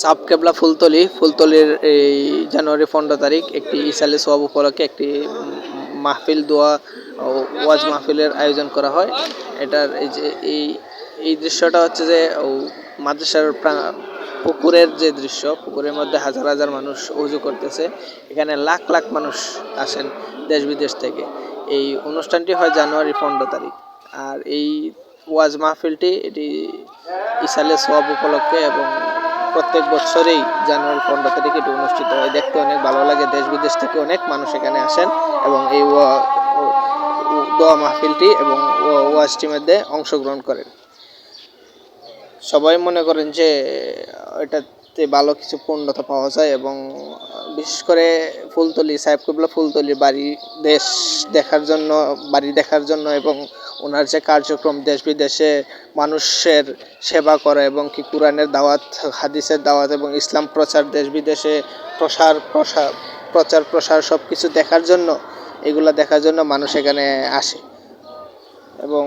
Sub কেবলা ফুলতলি, ফুলতলির এই জানুয়ারি পনেরো তারিখ, একটি ইসালে সোয়াব উপলক্ষে একটি মাহফিল দোয়া ওয়াজ মাহফিলের আয়োজন করা হয়। এটার এই যে এই এই দৃশ্যটা হচ্ছে যে মাদ্রাসার পুকুরের যে দৃশ্য, পুকুরের মধ্যে হাজার হাজার মানুষ উজু করতেছে। এখানে লাখ লাখ মানুষ আসেন দেশ বিদেশ থেকে। এই অনুষ্ঠানটি হয় জানুয়ারি পনেরো তারিখ। আর এই ওয়াজ মাহফিলটি এটি ইসালে সোয়াব উপলক্ষে এবং প্রত্যেক বছরেই জানুয়ারি পনেরো তারিখে এটি অনুষ্ঠিত হয়। দেখতে অনেক ভালো লাগে। দেশ বিদেশ থেকে অনেক মানুষ এখানে আসেন এবং এই দোয়া মাহফিলটি এবং ও- ওয়াজটির মধ্যে অংশগ্রহণ করেন। সবাই মনে করেন যে এটাতে ভালো কিছু পূর্ণতা পাওয়া যায় এবং, বিশেষ করে ফুলতলি সাহেব কবলা ফুলতলি বাড়ি, দেশ দেখার জন্য, বাড়ি দেখার জন্য এবং ওনার যে কার্যক্রম দেশ বিদেশে মানুষের সেবা করা এবং কি কোরআনের দাওয়াত, হাদিসের দাওয়াত এবং ইসলাম প্রচার, দেশ বিদেশে প্রসার প্রসার প্রচার, প্রসার সব কিছু দেখার জন্য, এগুলো দেখার জন্য মানুষ এখানে আসে। এবং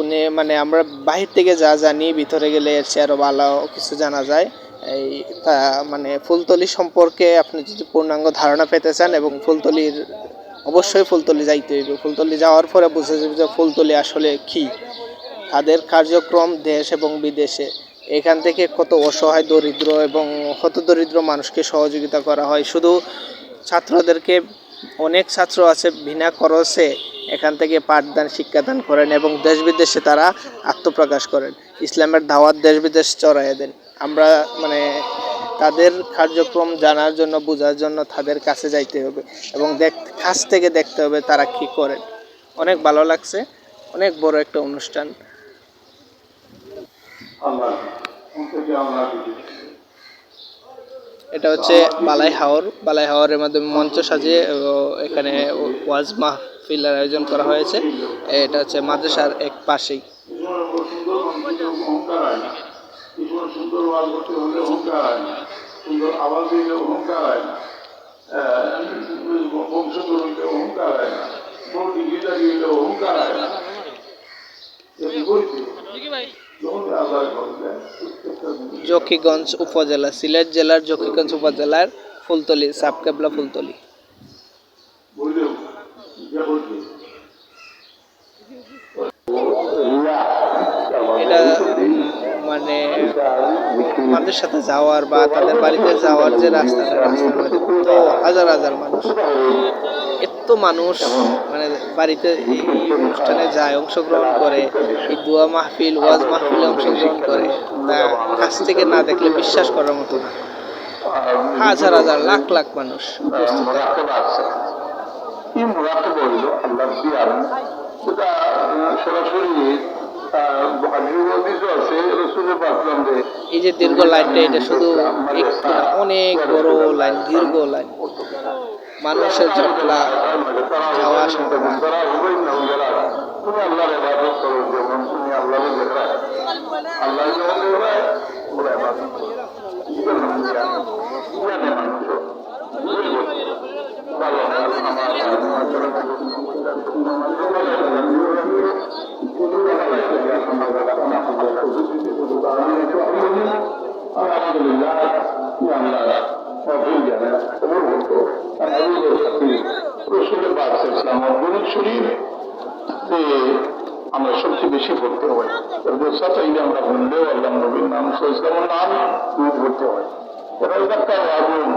উনি মানে আমরা বাহির থেকে যা জানি, ভিতরে গেলে এর চেয়ে আরও ভালো কিছু জানা যায়। এই, তা মানে ফুলতলি সম্পর্কে আপনি যদি পূর্ণাঙ্গ ধারণা পেতে চান এবং ফুলতলির, অবশ্যই ফুলতলি যাইতে হইবে। ফুলতলি যাওয়ার পরে বুঝে যাবে যে ফুলতলি আসলে কি। তাদের কার্যক্রম দেশ এবং বিদেশে। এখান থেকে কত অসহায়, দরিদ্র এবং হত দরিদ্র মানুষকে সহযোগিতা করা হয়। শুধু ছাত্রদেরকে, অনেক ছাত্র আছে, বিনা খরচে এখান থেকে পাঠদান, শিক্ষাদান করেন এবং দেশ বিদেশে তারা আত্মপ্রকাশ করেন। ইসলামের দাওয়াত দেশ বিদেশ চড়াইয়ে দেন। আমরা মানে তাদের কার্যক্রম জানার জন্য বোঝার জন্য তাদের কাছে যাইতে হবে এবং দেখ কাছ থেকে দেখতে হবে তারা কি করেন। অনেক ভালো লাগছে অনেক বড় একটা অনুষ্ঠান। এটা হচ্ছে বালাই হাওর বালাই হাওরের মাধ্যমে মঞ্চ সাজিয়ে এখানে ওয়াজ মাহফিলের আয়োজন করা হয়েছে। এটা হচ্ছে মাদ্রাসার এক পাশেই। জীবন সুন্দর ওয়াজ করতে হলে অহংকার হয় না। সুন্দর আওয়াজ দিলে অহংকার হয় না। বংশধর হইলে অহংকার হয় না। বড় অহংকার হয় না। জকিগঞ্জ উপজেলা সিলেট জেলার জকিগঞ্জ উপজেলার ফুলতলি সাবকেবলা ফুলতলি। এটা মানে আমাদের সাথে যাওয়ার বা তাদের বাড়িতে যাওয়ার যে মধ্যে তো হাজার হাজার মানুষ। এত মানুষ মানে বাড়িতে এই অনুষ্ঠানে যায়, অংশগ্রহণ করে, এই দোয়া মাহফিল, ওয়াজ মাহফিলে অংশগ্রহণ করে। কাছ থেকে না দেখলে বিশ্বাস করার মতো না। হাজার হাজার, লাখ লাখ মানুষ উপস্থিত সরাসরি এই যে দীর্ঘ লাইনটা, এটা শুধু অনেক বড় লাইন, দীর্ঘ লাইন। মানুষের জটলা যাওয়া আসা করা। আমরা ভুল জানেন খবর বলতো রসুলের বাদ ইসলাম অর্গুনিক শরীর আমরা সবচেয়ে বেশি পড়তে হয়। দোষা চাইলে আমরা বললেও আল্লাহ নবীর নাম ইসলামের নাম দুধ পড়তে হয়। এটা আগুন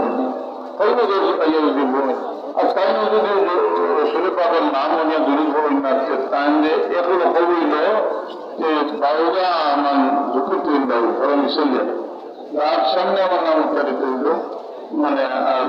তাই না দোষ পাইয়া যদি আর তাই যদি রসুলের পাকের নাম নিয়ে দূরে বই না তাই যে এখন হইল যে বারোটা আমার ঝুঁকি তৈরি দাও ধরো মিশে যায়। তার সামনে আমার নাম মানে আর